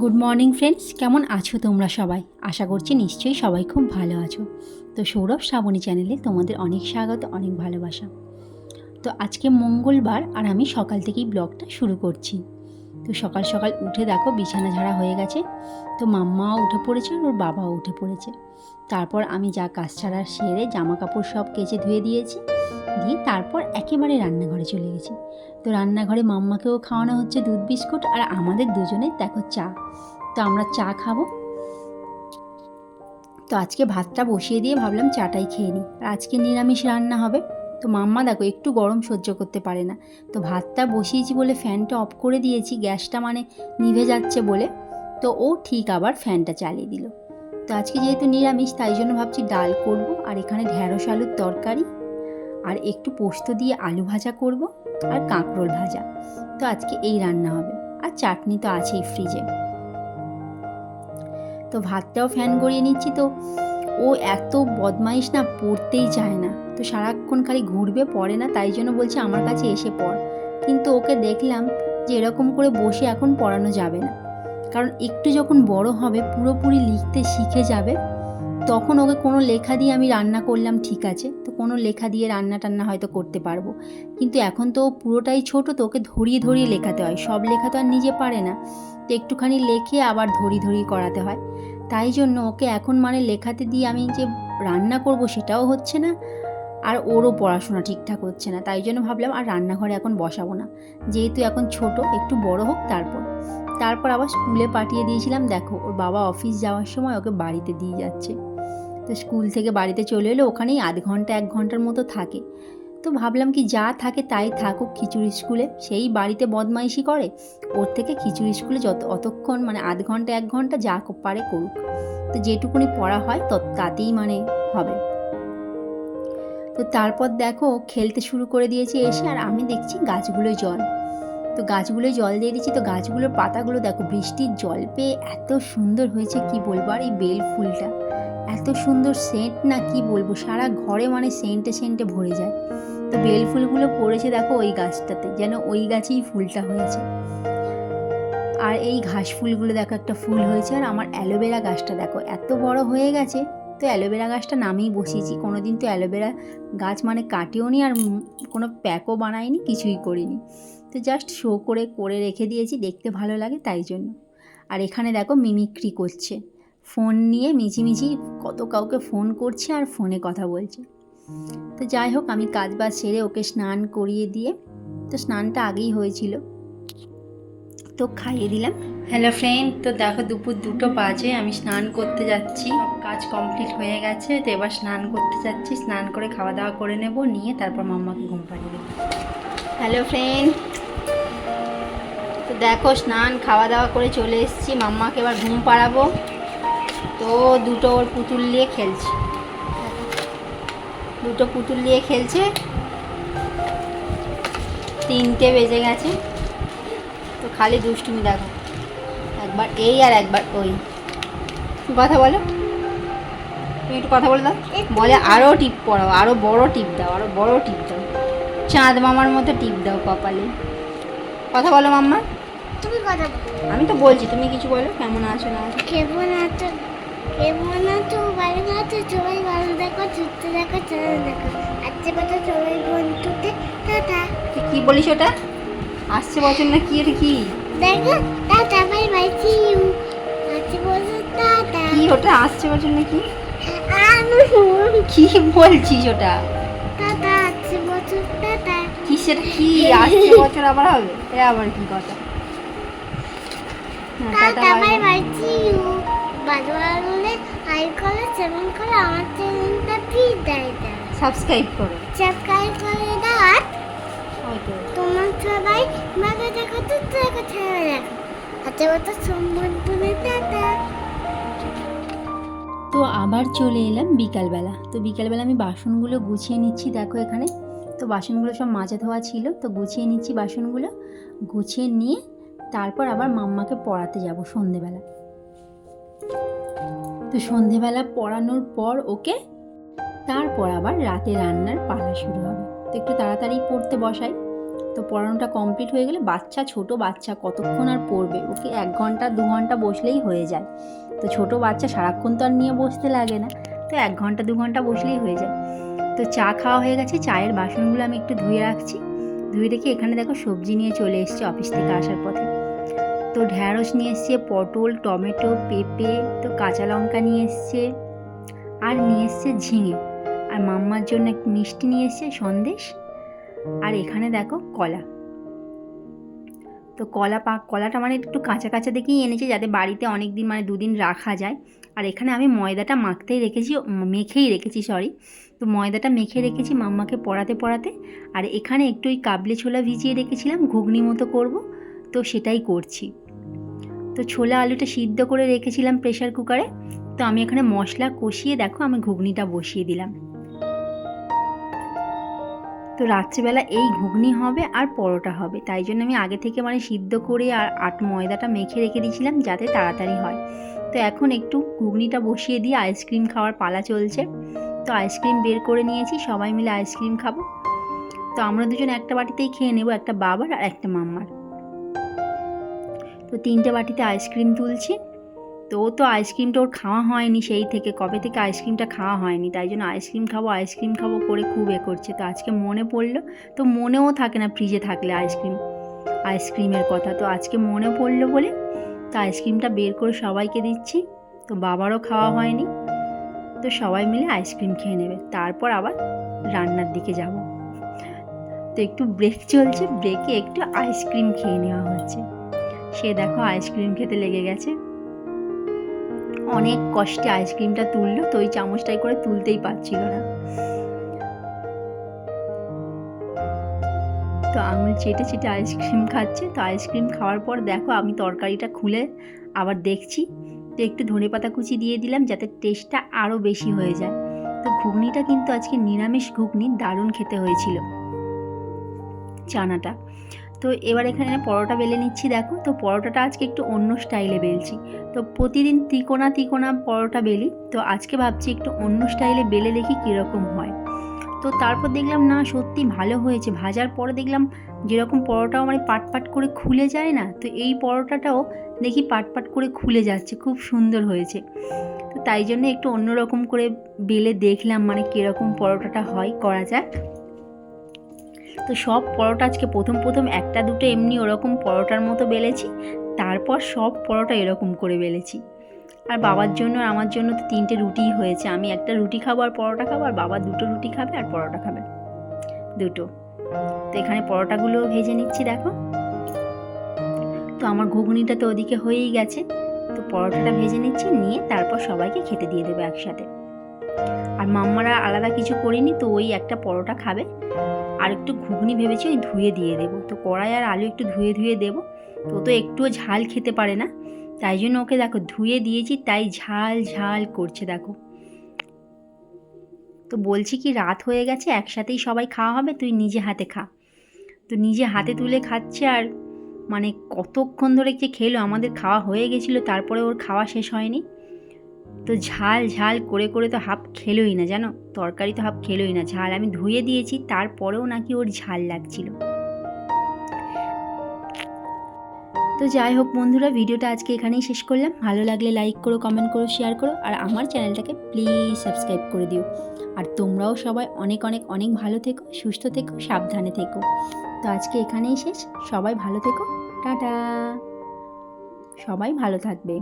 Good morning friends কেমন আছো তোমরা সবাই? আশা করছি নিশ্চয়ই সবাই খুব ভালো আছো। তো সৌরভ শ্রাবণী চ্যানেলে তোমাদের অনেক স্বাগত, অনেক ভালোবাসা। তো আজকে মঙ্গলবার আর আমি সকাল থেকেই ব্লগটা শুরু করছি। তো সকাল সকাল উঠে দেখো বিছানা ঝাড়া হয়ে গেছে। তো মাম্মাও উঠে পড়েছে আর ওর বাবাও উঠে পড়েছে। তারপর আমি যা কাজ ছাড়া সেরে জামা কাপড় সব কেচে ধুয়ে দিয়েছি। দিয়ে তারপর একেবারে রান্নাঘরে চলে গেছি। তো রান্নাঘরে মাম্মাকেও খাওয়ানো হচ্ছে দুধ বিস্কুট আর আমাদের দুজনের দেখো চা। তো আমরা চা খাব। তো আজকে ভাতটা বসিয়ে দিয়ে ভাবলাম চাটাই খেয়ে নিই। আর আজকে নিরামিষ রান্না হবে। তো মাম্মা দেখো একটু গরম সহ্য করতে পারে না। তো ভাতটা বসিয়েছি বলে ফ্যানটা অফ করে দিয়েছি। গ্যাসটা মানে নিভে যাচ্ছে বলে। তো ও ঠিক আবার ফ্যানটা চালিয়ে দিল। তো আজকে যেহেতু নিরামিষ, তাই জন্য ভাবছি ডাল করব। আর এখানে ঢ্যাঁড়স আলুর তরকারি। আর একটু পোস্ত দিয়ে আলু ভাজা করব আর কাঁকরোল ভাজা। তো আজকে এই রান্না হবে। আর চাটনি তো আছেই ফ্রিজে। তো ভাতটাও ফ্যান গড়িয়ে নিচ্ছি তো। ও এত বদমাইশ না, পড়তেই চায় না। তো সারাক্ষণ খালি ঘুরবে, পড়ে না, তাই জন্য বলছে আমার কাছে এসে পড়। কিন্তু ওকে দেখলাম যে এরকম করে বসে এখন পড়ানো যাবে না। কারণ একটু যখন বড় হবে, পুরোপুরি লিখতে শিখে যাবে, তখন ওকে কোনো লেখা দিয়ে আমি রান্না করলাম ঠিক আছে। কোনো লেখা দিয়ে রান্না টান্না হয়তো করতে পারব। কিন্তু এখন তো পুরোটাই ছোট, তো ওকে ধরিয়ে ধরিয়ে লেখাতে হয়। সব লেখা তো আর নিজে পারে না। তো একটুখানি লেখে আবার ধরি ধরি করাতে হয়। তাই জন্য ওকে এখন মানে লেখাতে দিয়ে আমি যে রান্না করব সেটাও হচ্ছে না, আর ওরও পড়াশোনা ঠিকঠাক হচ্ছে না। তাই জন্য ভাবলাম আর রান্নাঘরে এখন বসাবো না। যেহেতু এখন ছোট, একটু বড় হোক তারপর। তারপর আবার স্কুলে পাঠিয়ে দিয়েছিলাম, দেখো, ওর বাবা অফিস যাওয়ার সময় ওকে বাড়িতে দিয়ে যাচ্ছে। তো স্কুল থেকে বাড়িতে চলে এলো, ওখানেই আধ ঘণ্টা, এক ঘণ্টার মতো থাকে। তো ভাবলাম কি যা থাকে তাই থাকুক খিচুড়ি স্কুলে। সেই বাড়িতে বদমাইশি করে, ওর থেকে খিচুড়ি স্কুলে যত, অতক্ষণ মানে আধ ঘণ্টা, এক ঘণ্টা যা পারে করুক। তো যেটুকুনি পড়া হয় তত, তাতেই মানে হবে। তো তারপর দেখো খেলতে শুরু করে দিয়েছে এসে, আর আমি দেখছি গাছগুলোয় জল। তো গাছগুলোয় জল দিয়ে দিচ্ছি, তো গাছগুলোর পাতাগুলো দেখো বৃষ্টির জল পেয়ে এত সুন্দর হয়েছে, কি বলব? আর এই বেল ফুলটা। এত সুন্দর সেন্ট না কি বলব? সারা ঘরে মানে সেন্টে সেন্টে ভরে যায়। তো বেল ফুলগুলো পড়েছে দেখো ওই গাছটাতে, যেন ওই গাছেই ফুলটা হয়েছে। আর এই ঘাস ফুলগুলো দেখো, একটা ফুল হয়েছে। আর আমার অ্যালোভেরা গাছটা দেখো, এত বড় হয়ে গেছে। তো অ্যালোভেরা গাছটা নামেই বসিয়েছি। কোনো দিন তো অ্যালোভেরা গাছ মানে কাটিও নি আর কোনো প্যাকও বানাইনি, কিছুই করিনি। তো জাস্ট শো করে করে রেখে দিয়েছি, দেখতে ভালো লাগে তাই জন্য। আর এখানে দেখো মিমিক্রি করছে। ফোন নিয়ে মিছিমিছি কত কাউকে ফোন করছে আর ফোনে কথা বলছে। তো যাই হোক আমি কাজ বাজ সেরে ওকে স্নান করিয়ে দিয়ে তো স্নানটা আগেই হয়েছিল। তো খাইয়ে দিলাম। হ্যালো ফ্রেন্ড তো দেখো দুপুর দুটো বাজে আমি স্নান করতে যাচ্ছি। কাজ কমপ্লিট হয়ে গেছে তো এবার স্নান করতে যাচ্ছি স্নান করে খাওয়া দাওয়া করে নেব নিয়ে তারপর মাম্মাকে ঘুম পাড়িয়ে দেবো। হ্যালো ফ্রেন্ড তো দেখো স্নান খাওয়া দাওয়া করে চলে এসেছি মাম্মাকে এবার ঘুম পাড়াবো। তো দুটো ওর পুতুল নিয়ে খেলছে। দুটো পুতুল নিয়ে খেলছে। তিনটে বেজে গেছে। তো খালি দুষ্টুমি দেখো। একবার এই আর একবার ওই। কথা বলো। তুমি একটু কথা বলে দাও। বলে আরও টিপ পড়াও আরও বড় টিপ দাও আরও বড় টিপ দাও। চাঁদ মামার মতো টিপ দাও কপালে। কথা বলো মাম্মা। তুমি কথা বলো। আমি তো বলছি তুমি কিছু বলো কেমন আছো না আছো? কেমন আছো? কেমন আছো ভালো আছো সবাই ভালো দেখো সুস্থ দেখো চলে দেখো আজকে কথা সবাই বন্ধুতে তুই কি বলিস ওটা? আসছে বছর না কি এটা কি? দেখো টাটা বলছো টাটা কি ওটা? আসছে বছর না কি? কি বলছিস ওটা? টাটা আজকে বলছো টাটা কি? সেটা কি আসছে বছর আবার হবে? এ আবার কি কথা? Tata bye bye see you লাগলে হাই করো সেভেন করো আমার চ্যানেলটা প্লিজ দেয় দাও সাবস্ক্রাইব করো। সাবস্ক্রাইব করে দাও আর তোমার সবাই ভালো দেখো তো দেখো ছেড়ে দেখো হাতে মতো সম্বন্ধনে টাটা। তো আবার চলে এলাম বিকালবেলা। তো বিকালবেলা আমি বাসনগুলো গুছিয়ে নিচ্ছি দেখো এখানে। তো বাসনগুলো সব মাজা ধোয়া ছিল তো গুছিয়ে নিচ্ছি বাসনগুলো। গুছিয়ে নিয়ে তারপর আবার মাম্মাকে পড়াতে যাব সন্ধেবেলা। তো সন্ধেবেলা পড়ানোর পর ওকে, তারপর আবার রাতে রান্নার পালা শুরু হবে। তো একটু তাড়াতাড়ি পড়তে বসাই। তো পড়ানোটা কমপ্লিট হয়ে গেলে বাচ্চা ছোট বাচ্চা কতক্ষণ আর পড়বে? ওকে এক ঘণ্টা, দু ঘণ্টা বসলেই হয়ে যায়। তো ছোট বাচ্চা সারাক্ষণ তো আর নিয়ে বসতে লাগে না। তো এক ঘণ্টা, দু ঘণ্টা বসলেই হয়ে যায়। তো চা খাওয়া হয়ে গেছে। চায়ের বাসনগুলো আমি একটু ধুয়ে রাখছি। ধুয়ে রেখে এখানে দেখো সবজি নিয়ে চলে এসেছি অফিস থেকে আসার পথে। তো ঢ্যাঁড়স নিয়ে এসছে পটল টমেটো পেঁপে তো কাঁচা লঙ্কা নিয়ে এসছে আর নিয়ে এসছে ঝিঙে। আর মাম্মার জন্য একটু মিষ্টি নিয়ে এসছে সন্দেশ আর এখানে দেখো কলা। তো কলা পাক কলাটা মানে একটু কাঁচা কাঁচা দেখেই এনেছে যাতে বাড়িতে অনেক দিন মানে দুদিন রাখা যায়। আর এখানে আমি ময়দাটা মাখতেই রেখেছি মেখেই রেখেছি সরি তো ময়দাটা মেখে রেখেছি মাম্মাকে পড়াতে পড়াতে। আর এখানে একটু ওই কাবলি ছোলা ভিজিয়ে রেখেছিলাম ঘুগনি মতো করব। তো সেটাই করছি। তো ছোলা আলুটা সিদ্ধ করে রেখেছিলাম প্রেশার কুকারে তো আমি এখানে মশলা কষিয়ে দেখো আমি ঘুগনিটা বসিয়ে দিলাম। তো রাত্রিবেলা এই ঘুগনি হবে আর পরোটা হবে। তাই জন্য আমি আগে থেকে মানে সিদ্ধ করে আর আট ময়দাটা মেখে রেখে দিয়েছিলাম যাতে তাড়াতাড়ি হয়। তো এখন একটু ঘুগনিটা বসিয়ে দিয়ে আইসক্রিম খাওয়ার পালা চলছে। তো আইসক্রিম বের করে নিয়েছি, সবাই মিলে আইসক্রিম খাব। তো আমরা দুজন একটা বাটিতেই খেয়ে নেব, একটা বাবার আর একটা মাম্মার। তো তিনটে বাটিতে আইসক্রিম তুলছি। তো ও তো আইসক্রিমটা ওর খাওয়া হয়নি সেই থেকে। কবে থেকে আইসক্রিমটা খাওয়া হয়নি? তাই জন্য আইসক্রিম খাব আইসক্রিম খাব করে খুব এ করছে। তো আজকে মনে পড়ল, তো মনেও থাকে না ফ্রিজে থাকলে আইসক্রিম, আইসক্রিমের কথা। তো আজকে মনে পড়ল বলে তো আইসক্রিমটা বের করে সবাইকে দিচ্ছি। তো বাবারও খাওয়া হয়নি। তো সবাই মিলে আইসক্রিম খেয়ে নেবে। তারপর আবার রান্নার দিকে যাব। তো একটু ব্রেক চলছে ব্রেকে একটু আইসক্রিম খেয়ে নেওয়া হচ্ছে। সে দেখো আইসক্রিম খেতে লেগে গেছে। অনেক কষ্টে আইসক্রিমটা তুললো, তো ওই চামচটাই করে তুলতেই পারছিল না। তো আঙুল চেটে চেটে আইসক্রিম খাচ্ছে, তো আইসক্রিম খাওয়ার পর দেখো আমি তরকারিটা খুলে আবার দেখছি, তো একটু ধনে পাতা কুচি দিয়ে দিলাম যাতে টেস্টটা আরও বেশি হয়ে যায়। তো ঘুগনিটা কিন্তু আজকে নিরামিষ ঘুগনি, দারুণ খেতে হয়েছিল। চানাটা। তো এবার এখানে পরোটা বেলে নিচ্ছি, দেখো। তো পরোটাটা আজকে একটু অন্য স্টাইলে বেলছি। তো প্রতিদিন তিকোনা তিকোনা পরোটা বেলি। তো আজকে ভাবছি একটু অন্য স্টাইলে বেলে দেখি কীরকম হয়। তো তারপর দেখলাম, না, সত্যি ভালো হয়েছে। ভাজার পরে দেখলাম, যেরকম পরোটাও মানে পাট পাট করে খুলে যায় না, তো এই পরোটাটাও দেখি পাট পাট করে খুলে যাচ্ছে। খুব সুন্দর হয়েছে। তো তাই জন্য একটু অন্যরকম করে বেলে দেখলাম মানে কীরকম পরোটাটা হয়, করা যাক তো সব পরোটা আজকে প্রথম প্রথম একটা দুটো এমনি ওরকম পরোটার মতো বেলেছি তারপর সব পরোটা এরকম করে বেলেছি। আর বাবার জন্য আর আমার জন্য তো তিনটে রুটিই হয়েছে আমি একটা রুটি খাব আর পরোটা খাব আর বাবা দুটো রুটি খাবে আর পরোটা খাবে দুটো। তো এখানে পরোটাগুলো ভেজে নিচ্ছি দেখো। তো আমার ঘুগনিটা তো ওদিকে হয়েই গেছে তো পরোটাটা ভেজে নিচ্ছি নিয়ে তারপর সবাইকে খেতে দিয়ে দেবো একসাথে। আর মাম্মারা আলাদা কিছু করিনি তো ওই একটা পরোটা খাবে। আর একটু ঘুগনি ভেবেছি ওই ধুয়ে দিয়ে দেবো। তো কড়াই আর আলু একটু ধুয়ে ধুয়ে দেবো। তো তো একটুও ঝাল খেতে পারে না। তাই জন্য ওকে দেখো ধুয়ে দিয়েছি তাই ঝাল ঝাল করছে দেখো। তো বলছি কি রাত হয়ে গেছে একসাথেই সবাই খাওয়া হবে তুই নিজে হাতে খা। তো নিজে হাতে তুলে খাচ্ছে আর মানে কতক্ষণ ধরে যে খেলো আমাদের খাওয়া হয়ে গেছিল তারপরে ওর খাওয়া শেষ হয়নি। তো ঝাল ঝাল করে করে তো হাফ খেলোই না, জানো? তরকারি তো হাফ খেলোই না, ঝাল আমি ধুয়ে দিয়েছি, তারপরেও নাকি ওর ঝাল লাগছিল। তো যাই হোক বন্ধুরা, ভিডিওটা আজকে এখানেই শেষ করলাম। ভালো লাগলে লাইক করো কমেন্ট করো শেয়ার করো, আর আমার চ্যানেলটাকে প্লিজ সাবস্ক্রাইব করে দিও। আর তোমরাও সবাই অনেক অনেক অনেক ভালো থেকো, সুস্থ থেকো, সাবধানে থেকো। তো আজকে এখানেই শেষ। সবাই ভালো থেকো। টাটা। সবাই ভালো থাকবে।